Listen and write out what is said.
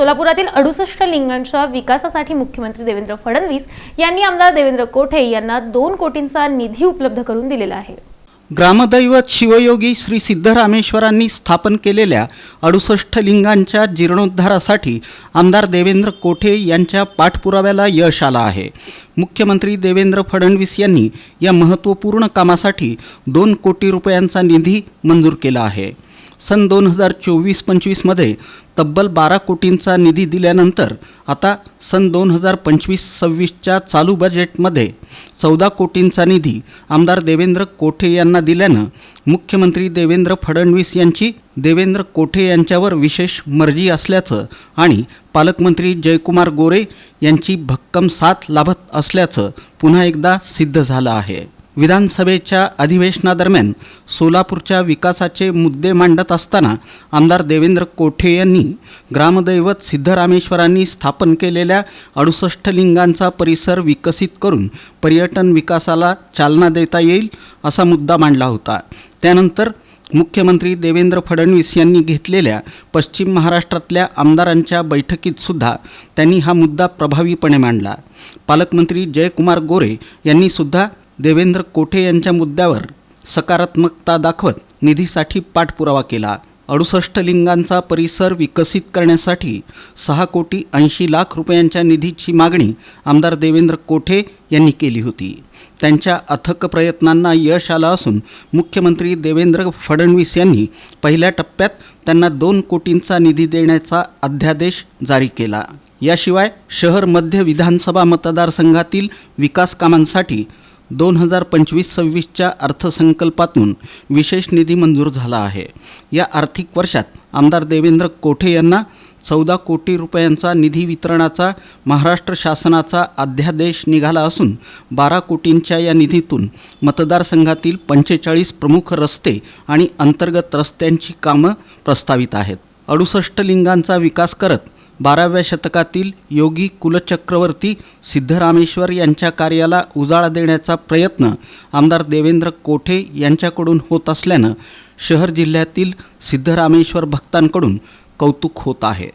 सोलापुरातील अडुसष्ट लिंगांच्या विकासासाठी मुख्यमंत्री देवेंद्र फडणवीस यांनी आमदार देवेंद्र कोठे यांना दोन कोटींचा निधी उपलब्ध करून दिलेला आहे. ग्रामदैवत शिवयोगी श्री सिद्धरामेश्वरांनी स्थापन केलेल्या अडुसष्ट लिंगांच्या जीर्णोद्धारासाठी आमदार देवेंद्र कोठे यांच्या पाठपुराव्याला यश आलं आहे. मुख्यमंत्री देवेंद्र फडणवीस यांनी या महत्त्वपूर्ण कामासाठी दोन कोटी रुपयांचा निधी मंजूर केला आहे. सन दोन हजार चोवीस पंचवीसमध्ये तब्बल बारा कोटींचा निधी दिल्यानंतर आता सन दोन हजार पंचवीस सव्वीसच्या चालू बजेटमध्ये चौदा कोटींचा निधी आमदार देवेंद्र कोठे यांना दिल्यानं मुख्यमंत्री देवेंद्र फडणवीस यांची देवेंद्र कोठे यांच्यावर विशेष मर्जी असल्याचं आणि पालकमंत्री जयकुमार गोरे यांची भक्कम साथ लाभत असल्याचं पुन्हा एकदा सिद्ध झालं आहे. विधानसभेच्या अधिवेशनादरम्यान सोलापूरच्या विकासाचे मुद्दे मांडत असताना आमदार देवेंद्र कोठे यांनी ग्रामदैवत सिद्धरामेश्वरांनी स्थापन केलेल्या अडुसष्ट लिंगांचा परिसर विकसित करून पर्यटन विकासाला चालना देता येईल असा मुद्दा मांडला होता. त्यानंतर मुख्यमंत्री देवेंद्र फडणवीस यांनी घेतलेल्या पश्चिम महाराष्ट्रातल्या आमदारांच्या बैठकीतसुद्धा त्यांनी हा मुद्दा प्रभावीपणे मांडला. पालकमंत्री जयकुमार गोरे यांनीसुद्धा देवेंद्र कोठे यांच्या मुद्द्यावर सकारात्मकता दाखवत निधीसाठी पाठपुरावा केला? अडुसष्ट लिंगांचा परिसर विकसित करण्यासाठी सहा कोटी ऐंशी लाख रुपयांच्या निधीची मागणी आमदार देवेंद्र कोठे यांनी केली होती? त्यांच्या अथक प्रयत्नांना यश आलं असून मुख्यमंत्री देवेंद्र फडणवीस यांनी पहिल्या टप्प्यात त्यांना दोन कोटींचा निधी देण्याचा अध्यादेश जारी केला. याशिवाय शहर मध्य विधानसभा मतदारसंघातील विकास कामांसाठी दोन हजार पंचवीस सव्वीसच्या अर्थसंकल्पातून विशेष निधी मंजूर झाला आहे. या आर्थिक वर्षात आमदार देवेंद्र कोठे यांना चौदा कोटी रुपयांचा निधी वितरणाचा महाराष्ट्र शासनाचा अध्यादेश निघाला असून बारा कोटींच्या या निधीतून मतदारसंघातील पंचेचाळीस प्रमुख रस्ते आणि अंतर्गत रस्त्यांची कामं प्रस्तावित आहेत. अडुसष्ट लिंगांचा विकास करत बाराव्या शतकातील योगी कुलचक्रवर्ती सिद्धरामेश्वर यांच्या कार्याला उजाळा देण्याचा प्रयत्न आमदार देवेंद्र कोठे यांच्याकडून होत असल्यानं शहर जिल्ह्यातील सिद्धरामेश्वर भक्तांकडून कौतुक होत आहे.